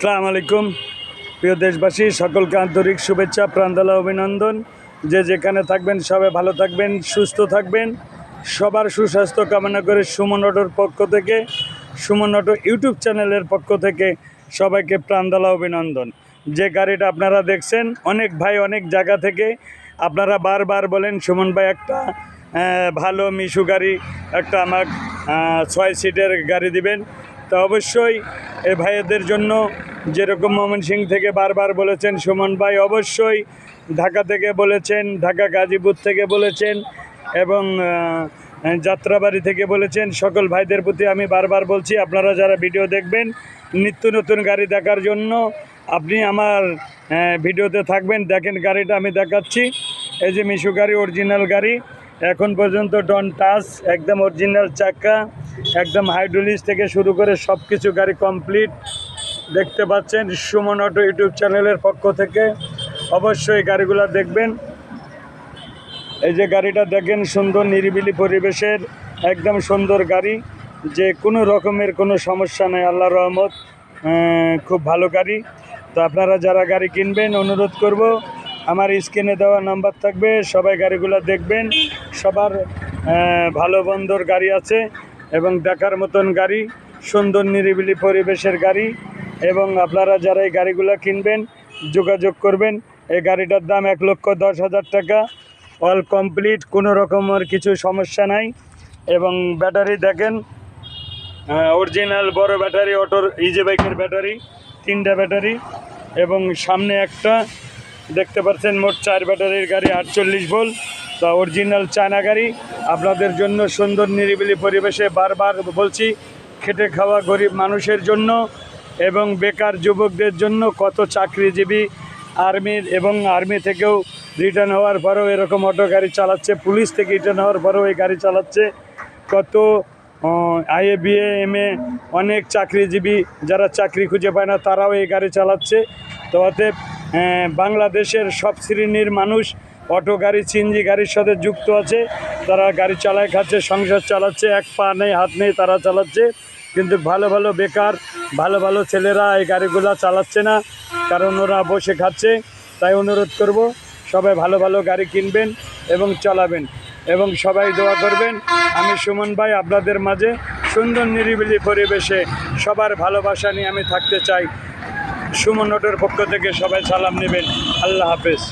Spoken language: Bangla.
আসসালামু আলাইকুম। প্রিয় দেশবাসী, সকলকে আন্তরিক শুভেচ্ছা, প্রাণদালা, অভিনন্দন। যে যেখানে থাকবেন, সবাই ভালো থাকবেন, সুস্থ থাকবেন। সবার সুস্বাস্থ্য কামনা করে সুমন অটোর পক্ষ থেকে, সুমন অটো ইউটিউব চ্যানেলের পক্ষ থেকে সবাইকে প্রাণদালা, অভিনন্দন। যে গাড়িটা আপনারা দেখছেন, অনেক ভাই অনেক জায়গা থেকে আপনারা বারবার বলেন, সুমন ভাই, একটা ভালো মিশু গাড়ি, একটা আমার ছয় সিটের গাড়ি দিবেন। তো অবশ্যই এ ভাইয়েদের জন্য যেরকম মোহন সিং থেকে বারবার বলেছেন, সুমন ভাই অবশ্যই ঢাকা থেকে বলেছেন, ঢাকা গাজীপুর থেকে বলেছেন এবং যাত্রাবাড়ি থেকে বলেছেন, সকল ভাইদের প্রতি আমি বারবার বলছি, আপনারা যারা ভিডিও দেখবেন, নিত্য নতুন গাড়ি দেখার জন্য আপনি আমার ভিডিওতে থাকবেন, দেখেন গাড়িটা আমি দেখাচ্ছি, এই যে মিশু গাড়ি অরিজিনাল গাড়ি, এখন পর্যন্ত ডন টাচ একদম অরিজিনাল চাকা, একদম হাইড্রোলিস থেকে শুরু করে সব কিছু গাড়ি কমপ্লিট দেখতে পাচ্ছেন সুমন অটো ইউটিউব চ্যানেলের পক্ষ থেকে। অবশ্যই গাড়িগুলো দেখবেন। এই যে গাড়িটা দেখেন, সুন্দর নিরিবিলি পরিবেশের, একদম সুন্দর গাড়ি। যে কোনো রকমের কোনো সমস্যা নেই আল্লাহ রহমত খুব ভালো গাড়ি। তো আপনারা যারা গাড়ি কিনবেন, অনুরোধ করব, আমার স্ক্রিনে দেওয়া নাম্বার থাকবে, সবাই গাড়িগুলো দেখবেন। সবার ভালো বন্দর গাড়ি আছে এবং দেখার মতন গাড়ি, সুন্দর নিরিবিলি পরিবেশের গাড়ি। এবং আপনারা যারা এই গাড়িগুলো কিনবেন, যোগাযোগ করবেন, এই গাড়িটার দাম এক লক্ষ দশ হাজার টাকা। অল কমপ্লিট কোনো রকমের কিছু সমস্যা নাই। এবং ব্যাটারি দেখেন অরিজিনাল বড় ব্যাটারি অটোর ইজি বাইকের ব্যাটারি, তিনটা ব্যাটারি। এবং সামনে একটা, দেখতে পাচ্ছেন মোট চার ব্যাটারির গাড়ি আটচল্লিশ ভোল্ট তা অরিজিনাল চায়না গাড়ি। আপনাদের জন্য সুন্দর নিরিবিলি পরিবেশে বারবার বলছি, খেটে খাওয়া গরিব মানুষের জন্য এবং বেকার যুবকদের জন্য কত চাকরিজীবী আর্মির এবং আর্মি থেকেও রিটার্ন হওয়ার পরেও এরকম অটো গাড়ি চালাচ্ছে, পুলিশ থেকে রিটার্ন হওয়ার পরেও এই গাড়ি চালাচ্ছে। কত আইএ, বিএ এম এ অনেক চাকরিজীবী যারা চাকরি খুঁজে পায় না, তারাও এই গাড়ি চালাচ্ছে। তো অতএব বাংলাদেশের সব শ্রেণির মানুষ অটো গাড়ি চিনজি গাড়ির সাথে যুক্ত আছে। তারা গাড়ি চালায়, খাচ্ছে, সংসার চালাচ্ছে, এক পা নেই, হাত নেই, তারা চালাচ্ছে। কিন্তু ভালো ভালো বেকার, ভালো ভালো ছেলেরা এই গাড়িগুলো চালাচ্ছে না, কারণ ওরা বসে খাচ্ছে। তাই অনুরোধ করব, সবাই ভালো ভালো গাড়ি কিনবেন এবং চালাবেন। এবং সবাই দোয়া করবেন, আমি সুমন ভাই আপনাদের মাঝে সুন্দর নিরিবিলি পরিবেশে সবার ভালোবাসা নিয়ে আমি থাকতে চাই। সুমন অটোর পক্ষ থেকে সবাই সালাম নেবেন। আল্লাহ হাফেজ।